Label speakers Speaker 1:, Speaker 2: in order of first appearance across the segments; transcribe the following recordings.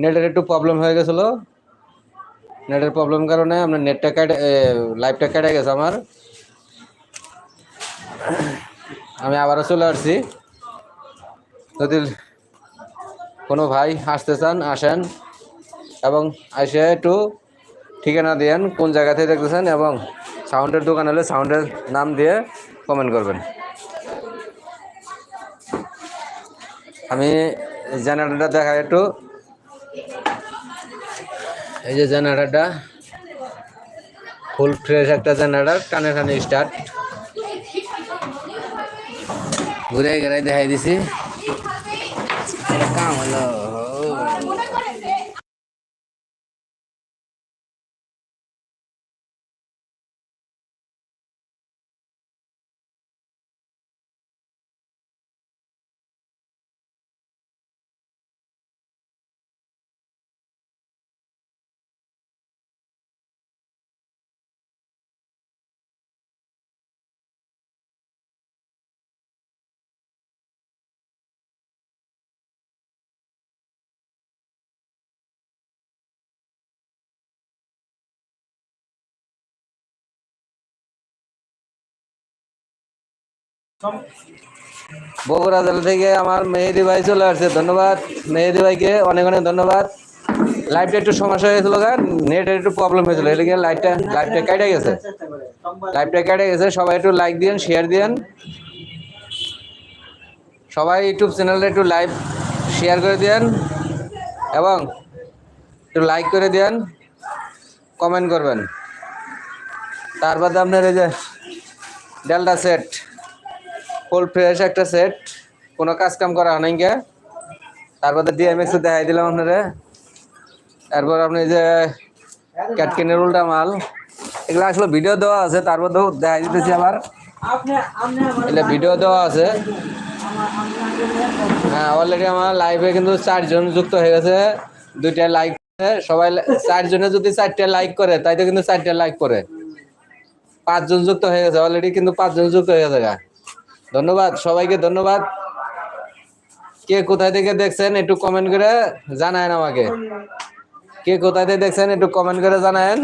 Speaker 1: নেটের একটু প্রবলেম হয়ে গেছিল। নেটের প্রবলেম কারণে আপনার নেটটা কেটে লাইভটা কেটে গেছে আমার। আমি আবারও চলে আসছি। যদি কোনো ভাই আসতে চান, আসেন। এবং এসে একটু ঠিকানা দিয়েন, কোন জায়গা থেকে দেখতেছেন এবং সাউন্ডের দোকান হলে সাউন্ডের নাম দিয়ে কমেন্ট করবেন। আমি জেনারেটরটা দেখা একটু। এই যে জেনারেটরটা ফুল ফ্রেশ একটা জেনারেটর টানে টানে স্টার্ট ঘুরে গেলে দেখাই দিছি। কাম হলো। বগুড়া জেলা থেকে আমার মেহেদি ভাই চলে আসছে, ধন্যবাদ। মেহেদি ভাইকে অনেক অনেক ধন্যবাদ। লাইভটা একটু সমস্যা হয়েছিল নেটের একটু প্রবলেম হয়েছিল, এদিকে লাইটটা লাইভটা কেটে গেছে। লাইভটা কেটে গেছে, সবাই একটু লাইক দিন শেয়ার দিন সবাই ইউটিউব চ্যানেলে একটু লাইভ শেয়ার করে দেন এবং একটু লাইক করে দেন কমেন্ট করবেন। তার বাদে আপনার এই যে ডেল্টা সেট ফুল ফ্রেশ একটা সেট কোনো কাজ কাম করা হয় কে তারপরে ডিএমএক্স দেখাই দিলাম আপনারা। তারপর আপনি যে ক্যাটকিনের উল্টা মাল, এগুলো আসলে ভিডিও দেওয়া আছে, তারপর তো দেখাই দিতেছি আবার। এগুলো ভিডিও দেওয়া আছে। হ্যাঁ অলরেডি আমার লাইভে কিন্তু চারজন যুক্ত হয়ে গেছে। দুইটা লাইক সবাই চারজনে যদি চারটে লাইক করে তাই তো কিন্তু চারটে লাইক করে। পাঁচজন যুক্ত হয়ে গেছে অলরেডি কিন্তু পাঁচজন যুক্ত হয়ে গেছে। ধন্যবাদ, সবাইকে ধন্যবাদ। কে কোথায় থেকে দেখছেন একটু কমেন্ট করে জানায়েন আমাকে। কে কোথায় থেকে দেখছেন একটু কমেন্ট করে জানায়েন।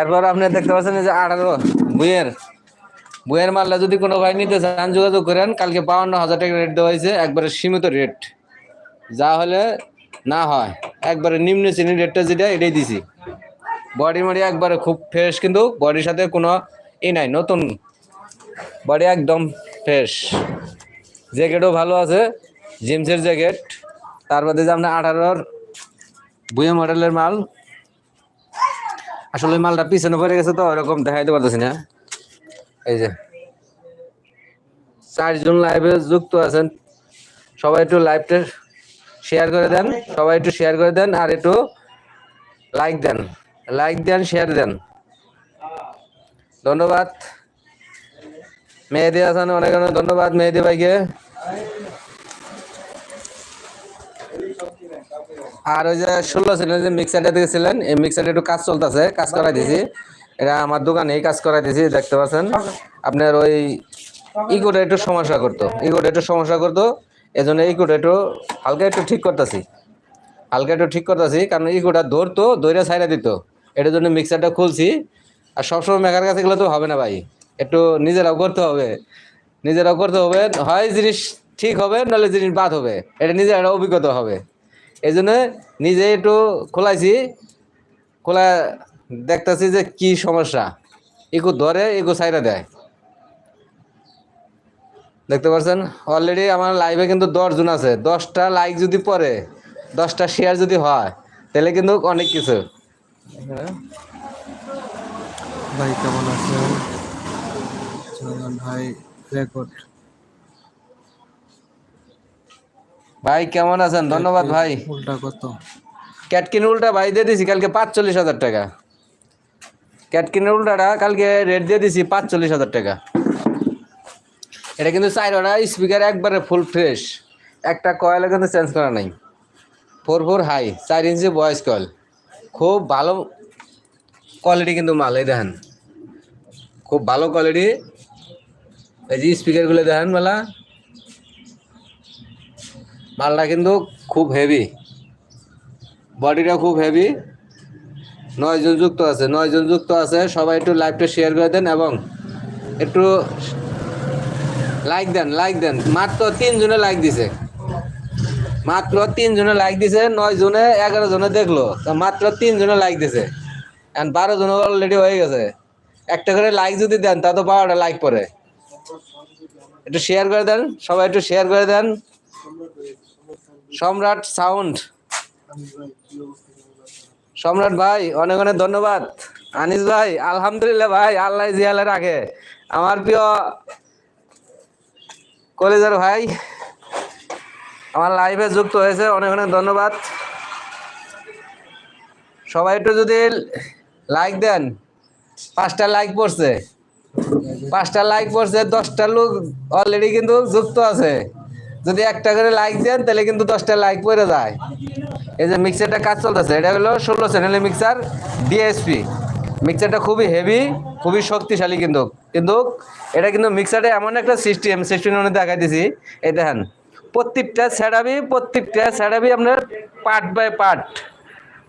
Speaker 1: এরপর আপনি দেখতে পাচ্ছেন যে আঠারো বুয়ের। বুয়ের মাল্লা যদি কোনো ভাই নিতে চান, যোগাযোগ করেন, কালকে বাউন্ন হাজার টাকা রেট দেওয়া হয়েছে, একবারে সীমিত রেট যা হলে না হয়, একবারে নিম্ন শ্রেণির রেটটা যেটা, এটাই দিছি। বডি মডি একবারে খুব ফ্রেশ কিন্তু বডির সাথে কোনো ই নাই, নতুন। বডি একদম ফ্রেশ। জ্যাকেটও ভালো আছে জিমসের জ্যাকেট। তার মধ্যে যে আপনার আঠারোর বুয়ে মডেলের মাল। আসলে মালটা পিছনে পড়ে গেছে তো, ওরকম দেখাইতে পারতেছি না। এই যে, চারজন লাইভে যুক্ত আছেন। সবাই একটু লাইভটা শেয়ার করে দেন, সবাই একটু শেয়ার করে দেন আর একটু লাইক দেন। লাইক দেন শেয়ার দেন। ধন্যবাদ। মেহেদি হাসান, অনেক অনেক ধন্যবাদ মেহেদি ভাইকে। আর ওই যে ষোলো ছিলেন, যে মিক্সারটা দিয়েছিলেন এই মিক্সারটা একটু কাজ চলতেছে, কাজ করাই দিয়েছি এটা আমার দোকানেই কাজ করাই দিয়েছি দেখতে পাচ্ছেন। আপনার ওই ইকোটা একটু সমস্যা করতো ইকোটা একটু সমস্যা করতো, এজন্য ইকোটা একটু হালকা একটু ঠিক করতেছি। হালকা একটু ঠিক করতেছি, কারণ ইকোটা ধরতো দইরা ছাইরা দিত। এটার জন্য মিক্সারটা খুলছি। আর সবসময় মেকার কাছে গেলে তো হবে না ভাই। একটু নিজেরাও করতে হবে। নিজেরাও করতে হবে, হয় জিনিস ঠিক হবে, নাহলে জিনিস বাদ হবে। এটা নিজের একটা অভিজ্ঞতা হবে। এই জন্য নিজে একটু খোলাইছি, খোলা দেখতেছি যে কি সমস্যা। ইকু ধরে ইকু সাইডে দেয়। দেখতে পাচ্ছেন অলরেডি আমার লাইভে কিন্তু দশজন আছে। দশটা লাইক যদি পড়ে, দশটা শেয়ার যদি হয়, তাহলে কিন্তু অনেক কিছু।
Speaker 2: ভাই, কেমন ভাই রেকর্ড
Speaker 1: ভাই কেমন আছেন? ধন্যবাদ ভাই।
Speaker 2: উল্টা কত?
Speaker 1: ক্যাটকিন উল্টা ভাই দিয়ে দিছি কালকে পাঁচচল্লিশ হাজার টাকা। ক্যাটকিনের উল্টাটা কালকে রেট দিয়ে দিছি পাঁচচল্লিশ হাজার টাকা। এটা কিন্তু চাইরোটা স্পিকার একবারে ফুল ফ্রেশ একটা কয়েলও কিন্তু চেঞ্জ করা নাই। ফোর ফোর হাই চার ইঞ্চি ভয়েস কয়েল খুব ভালো কোয়ালিটি কিন্তু মাল এই দেখেন। খুব ভালো কোয়ালিটি এই যে স্পিকারগুলো দেখেন মেলা। মালটা কিন্তু খুব হেভি বডিটা খুব হেভি নয় জন যুক্ত আছে নয় জন যুক্ত আছে। সবাই একটু লাইভটা শেয়ার করে দেন এবং একটু লাইক দেন লাইক দেন। মাত্র তিন জনে লাইক দিছে। মাত্র তিন জনে লাইক দিছে নয় জনে এগারো জনে দেখল। মাত্র তিন জনে লাইক দিছে বারো জন অলরেডি হয়ে গেছে। একটা করে লাইক যদি দেন, তা তো বারোটা লাইক পরে একটু শেয়ার করে দেন, সবাই একটু শেয়ার করে দেন। সম্রাট সাউন্ড। সম্রাট ভাই, অনেক অনেক ধন্যবাদ। আনিস ভাই, আলহামদুলিল্লাহ ভাই, আল্লাহ জিয়ালে রাখে আমার প্রিয় কলেজের ভাই, আমার লাইভে যুক্ত হয়েছে, অনেক অনেক ধন্যবাদ। সবাই একটু যদি লাইক দেন, পাঁচটা লাইক পড়ছে। পাঁচটা লাইক পড়ছে, দশটা লোক অলরেডি কিন্তু যুক্ত আছে। যদি একটা করে লাইক দেন, তাহলে কিন্তু দশটা লাইক পড়ে যায়। এই যে মিক্সারটা কাজ চলতেছে, এটা হলো ষোলো চ্যানেলের মিক্সার ডিএসপি মিক্সারটা খুবই হেভি খুবই শক্তিশালী কিন্তু। কিন্তু এটা কিন্তু মিক্সারে এমন একটা সিস্টেম সিস্টেম দেখাই দিছি। এই দেখেন, প্রত্যেকটা স্যাডাবি প্রত্যেকটা স্যাডাবি আপনার পার্ট বাই পার্ট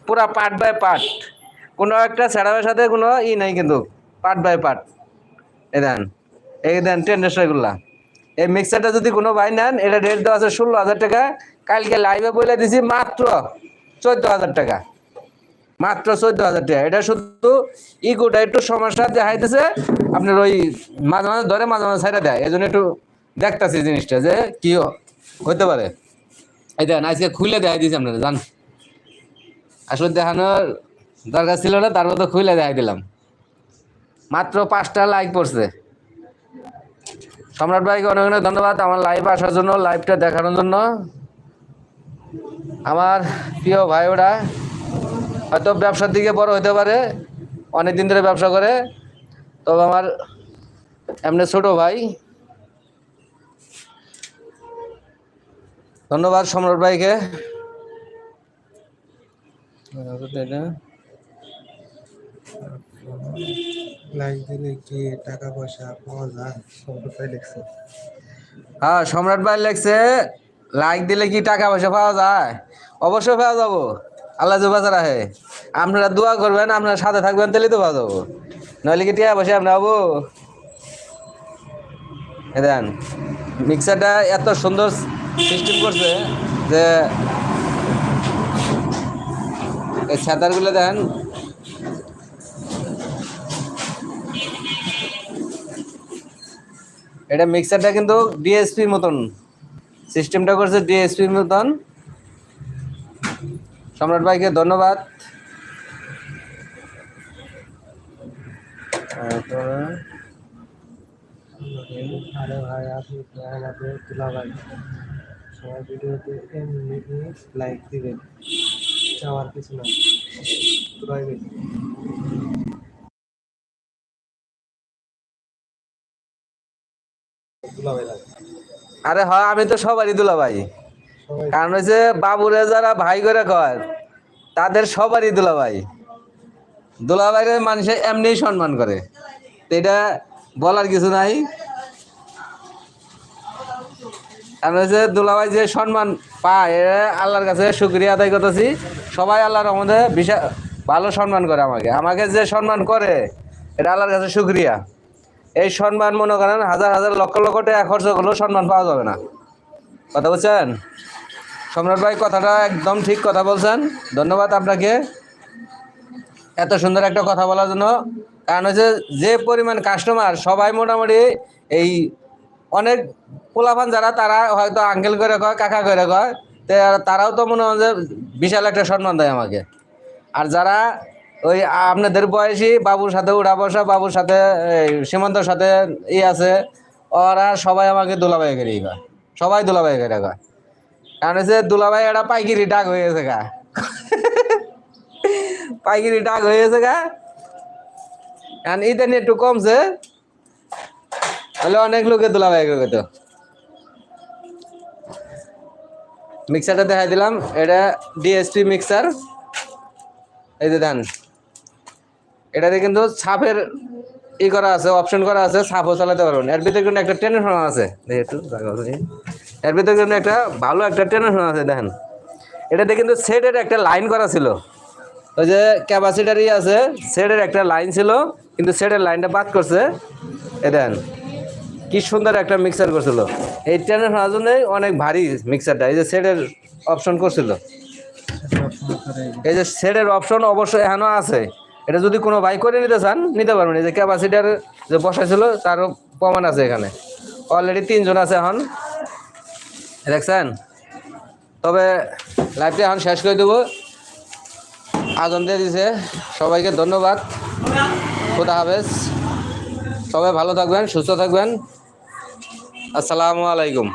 Speaker 1: পুরা পার্ট বাই পার্ট কোনো একটা স্যাডাবের সাথে কোনো ই নাই কিন্তু পার্ট বাই পার্ট এই দেন এই দেন টেন্ডারগুলা এই মিক্সারটা যদি কোনো ভাই নেন এটা রেট দেওয়া আছে ষোলো হাজার টাকা। কালকে লাইভে বলে দিছি মাত্র চোদ্দ হাজার টাকা। মাত্র চোদ্দ হাজার টাকা। এটা শুধু ইগোটা একটু সমস্যা দেখাইতেছে আপনার ওই মাঝে মাঝে ধরে মাঝে মাঝে সাইডে দেয়। এই জন্য একটু দেখতাছি জিনিসটা যে কি হতে পারে। এই দেখেন আজকে খুলে দেখাই দিয়েছি আপনারা জান। আসলে দেখানোর দরকার ছিল না তার মতো খুলে দেখাই দিলাম। মাত্র পাঁচটা লাইক পড়ছে। সম্রাট ভাইকে অনেক অনেক ধন্যবাদ আমার লাইভ আসার জন্য লাইভটা দেখানোর জন্য। আমার প্রিয় ভাই ওরা হয়তো ব্যবসার দিকে বড় হতে পারে অনেক দিন ধরে ব্যবসা করে। তবে আমার এমনি ছোট ভাই, ধন্যবাদ সম্রাট ভাইকে।
Speaker 2: যায় সবটাই লিখছে।
Speaker 1: হ্যাঁ সম্রাট ভাই লেখছে লাইক দিলে কি টাকা পয়সা পাওয়া যায়? অবশ্যই পাওয়া যাব। আল্লাহ জুবাজার আহে আপনারা দোয়া করবেন, আপনারা সাথে থাকবেন তাহলেই তো পাওয়া যাব। নইলে কি টিয়া বসে আমরা হব দেন মিক্সারটা এত সুন্দর সিস্টেম করছে যে, এই ছাতারগুলো দেন এটা মিক্সারটা কিন্তু ডিএসপির মতন। সিস্টেমটা করছে ডিএসপির মতন। সম্রাট ভাইকে ধন্যবাদ।
Speaker 2: আরে ভাই, আপনি সবাই ভিডিওতে লাইক দিবেন। চাওয়ার কিছু না
Speaker 1: আরে হয়, আমি তো সবারই দুলা ভাই। কারণ হচ্ছে বাবুরে যারা ভাই করে কয়, তাদের সবারই দুলা ভাই। দুলা মানুষে এমনি সম্মান করে। এটা বলার কিছু নাই। কারণ হচ্ছে দুলাভাই যে সম্মান পায় আল্লাহর কাছে শুক্রিয়া আদায় করতেছি। সবাই আল্লাহর আমাদের বিশাল ভালো সম্মান করে আমাকে। আমাকে যে সম্মান করে, এটা আল্লাহর কাছে শুক্রিয়া। এই সম্মান মনে করেন, হাজার হাজার লক্ষ লক্ষ টাকা খরচ করলেও সম্মান পাওয়া যাবে না। কথা বলছেন সম্রাট ভাই, কথাটা একদম ঠিক কথা বলছেন। ধন্যবাদ আপনাকে। এত সুন্দর একটা কথা বলার জন্য। কারণ হচ্ছে যে পরিমাণ কাস্টমার সবাই মোটামুটি এই অনেক পোলাপান যারা, তারা হয়তো আঙ্কেল করে কয়, কাকা করে কয় তারাও তো মনে হয় যে বিশাল একটা সম্মান দেয় আমাকে। আর যারা ওই আপনাদের বয়সী বাবুর সাথে উঠা বসা, বাবুর সাথে সীমান্তর সাথে ই আছে, ওরা সবাই আমাকে দুলাভাই করে কয়। সবাই দুলাভাই করে কয়। কারণ হচ্ছে দুলাভাই একটা পাইকিরি ডাক হয়ে গেছে গা। পাইকিরি ডাক হয়ে গেছে গা। কারণ ইদানি একটু কমছে। তাহলে অনেক লোকে দুলাভাই করে তো মিক্সারটা দেখাই দিলাম। এটা ডিএসপি মিক্সার। এই যে দেন। এটাতে কিন্তু ছাপের ই করা আছে অপশন করা আছে, ছাপও চালাতে পারবেন। এর ভিতরে কিন্তু একটা টেনশন আছে। একটু। এর ভিতরে কিন্তু একটা ভালো একটা টেনশন আছে, দেখেন। এটাতে কিন্তু সেটের একটা লাইন করা ছিল। ওই যে ক্যাপাসিটারই আছে সেটের একটা লাইন ছিল, কিন্তু সেটের লাইনটা বাদ করছে। এ দেন কি সুন্দর একটা মিক্সার করছিল। এই ট্রেনের হওয়ার জন্যই অনেক ভারী মিক্সারটা এই যে সেটের অপশন করছিল। এই যে সেটের অপশন অবশ্যই এখনও আছে। এটা যদি কোনো বাই করে নিতে চান, নিতে পারবেন। এই যে ক্যাপাসিটার যে বসাইছিল, তারও প্রমাণ আছে এখানে। অলরেডি তিনজন আছে এখন। দেখছেন? তবে লাইভটা এখন শেষ করে দেবো। আজন দিয়ে দিছে। সবাইকে ধন্যবাদ। খুদা হাফেজ। সবাই ভালো থাকবেন, সুস্থ থাকবেন। আসসালামু আলাইকুম।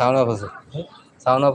Speaker 1: সাউন্ড অফ আছে সাউন্ড অফ